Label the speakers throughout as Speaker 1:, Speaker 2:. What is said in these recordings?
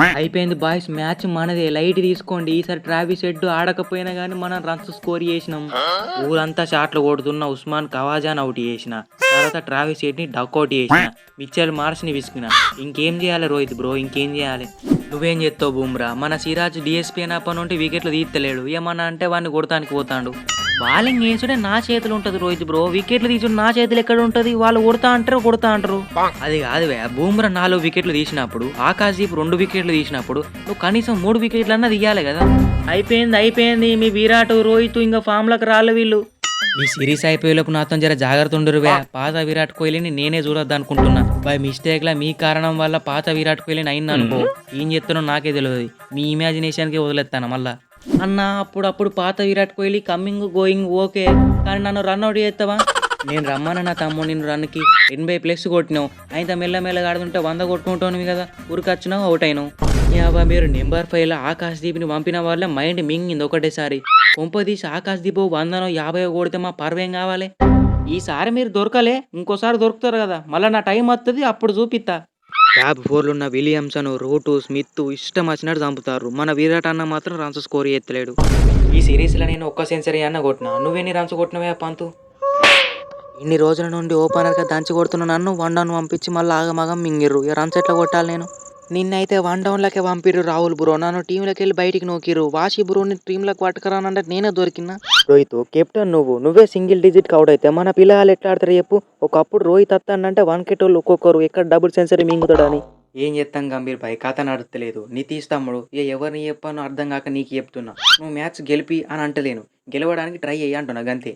Speaker 1: అయిపోయింది boys match మనదే. Light తీసుకోండి. ఈసారి ట్రావిస్ హెడ్ ఆడకపోయినా కానీ మనం రన్స్ స్కోర్ చేసినాం. ఊరంతా షాట్లు కొడుతున్న ఉస్మాన్ కవాజాన్ అవుట్ చేసిన. తర్వాత ట్రావిస్ హెడ్ని డక్అవుట్ చేసిన. మిచ్చల్ మార్స్ని విసుకున్నా ఇంకేం చేయాలి రోహిత్ బ్రో? ఇంకేం చేయాలి? నువ్వేం చేస్తావు బుమ్రా? మన సిరాజ్ డిఎస్పీ అయినప్పటి నుండి వికెట్లు తీస్తలేడు. ఏమన్నా అంటే వాడిని కొడతానికి పోతాడు. బాలింగ్ వేసుడే నా చేతులు ఉంటది రోహిత్ బ్రో. వికెట్లు తీసుడు నా చేతులు ఎక్కడ ఉంటది? వాళ్ళు కొడతా అంటారు కొడతా అంటారు. అది కాదు వే బూమ్రా నాలుగు వికెట్లు తీసినప్పుడు ఆకాశదీప్ రెండు వికెట్లు తీసినప్పుడు నువ్వు కనీసం మూడు వికెట్లు అన్నా తీయాలి కదా. అయిపోయింది అయిపోయింది. మీ విరాట్ రోహిత్ ఇంకా ఫామ్లకు రాళ్ళు వీళ్ళు. ఈ సిరీస్ అయిపోయేలోపు నాతో జర జాగ్రత్త ఉండరువే పాత విరాట్ కోహ్లీని నేనే చూడొద్దు అనుకుంటున్నా బై మిస్టేక్ లా మీ కారణం వల్ల పాత విరాట్ కోహ్లీని అయింది అనుకో ఏం చెప్తానో నాకే తెలియదు మీ ఇమాజినేషన్కి వదిలేస్తాను మళ్ళా? అన్న అప్పుడు అప్పుడు పాత Virat Kohli coming going okay కానీ నన్ను రన్అట్ చేస్తావా? నేను రమ్మన్న నా తమ్ముడు నిన్ను రన్కి ఎనభై ప్లస్ కొట్టినావు. అయితే మెల్లమెల్లగా ఆడుతుంటే వంద కొట్టుకుంటాను కదా. ఊరికొచ్చినావు అవుట్ అయినావు. యాబా మీరు నెంబర్ ఫైవ్లో ఆకాశ్ దీప్ని పంపిన వాళ్ళ మైండ్ మింగింది ఒకటేసారి. కొంపదీసి ఆకాశ్ దీపు వందనో యాభై కొడితే మా పర్వేం కావాలి? ఈసారి మీరు దొరకలే ఇంకోసారి దొరుకుతారు కదా. మళ్ళీ నా టైం వస్తుంది అప్పుడు చూపిస్తా ట్యాబ్ ఫోర్లు ఉన్న విలియమ్సన్ రూటు స్మిత్ ఇష్టం వచ్చినట్టు చంపుతారు. మన విరాట్ అన్న మాత్రం రన్స్ స్కోర్ ఎత్తలేడు. ఈ సిరీస్లో నేను ఒక్క సెంచరీ అన్న కొట్టినా. నువ్వెన్ని రన్స్ కొట్టినవే పంతు? ఇన్ని రోజుల నుండి ఓపెనర్గా దంచి కొడుతున్న నన్ను వన్ డౌన్ పంపించి మళ్ళీ ఆగమాగం మింగిర్రు. ఇక రన్స్ ఎట్లా కొట్టాలి నేను? నిన్నైతే వన్ డౌన్లకే పంపిర్రు రాహుల్ బ్రో. నన్ను టీంలోకి వెళ్ళి బయటికి నోకిర్రు వాషి బ్రోని టీంలోకి పట్టుకురానంటే నేనే దొరికినా. రోహిత్ కెప్టెన్ నువ్వు. నువ్వే సింగిల్ డిజిట్ అవుట్ అయితే మన పిల్లలు ఎట్లా ఆడతారు చెప్పు. ఒకప్పుడు రోహిత్ అత్తానంటే వన్ కెటోళ్ళు ఒక్కొక్కరు ఎక్కడ డబుల్ సెంచరీ మింగుతాడని. ఏం చేస్తాం గంభీర్ భాయ్? కథ నడుస్తలేదు. నితీష్ తమ్ముడు ఇక ఎవరిని చెప్పానో అర్థం కాక నీకు చెప్తున్నా. నువ్వు మ్యాచ్ గెలిపి అని అంటలేను. గెలవడానికి ట్రై అయ్యి అంటున్నా గంతే.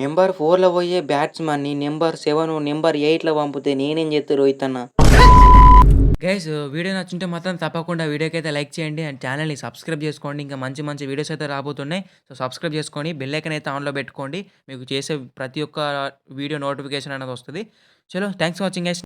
Speaker 1: నెంబర్ ఫోర్లో పోయే బ్యాట్స్మన్ని నెంబర్ సెవెన్ నెంబర్ ఎయిట్లో పంపితే నేనేం చేస్తే రోహిత్ అన్న? గైస్ uh, వీడియో నచ్చుంటే మాత్రం తప్పకుండా వీడియోకి అయితే లైక్ చేయండి అండ్ ఛానల్ని సబ్స్క్రైబ్ చేసుకోండి. ఇంకా మంచి మంచి వీడియోస్ అయితే రాబోతున్నాయి. సో సబ్స్క్రైబ్ చేసుకొని బెల్ ఐకన్ అయితే ఆన్లో పెట్టుకోండి. మీకు చేసే ప్రతి ఒక్క వీడియో నోటిఫికేషన్ అనేది వస్తుంది. చలో థ్యాంక్స్ ఫర్ వాచింగ్ గైస్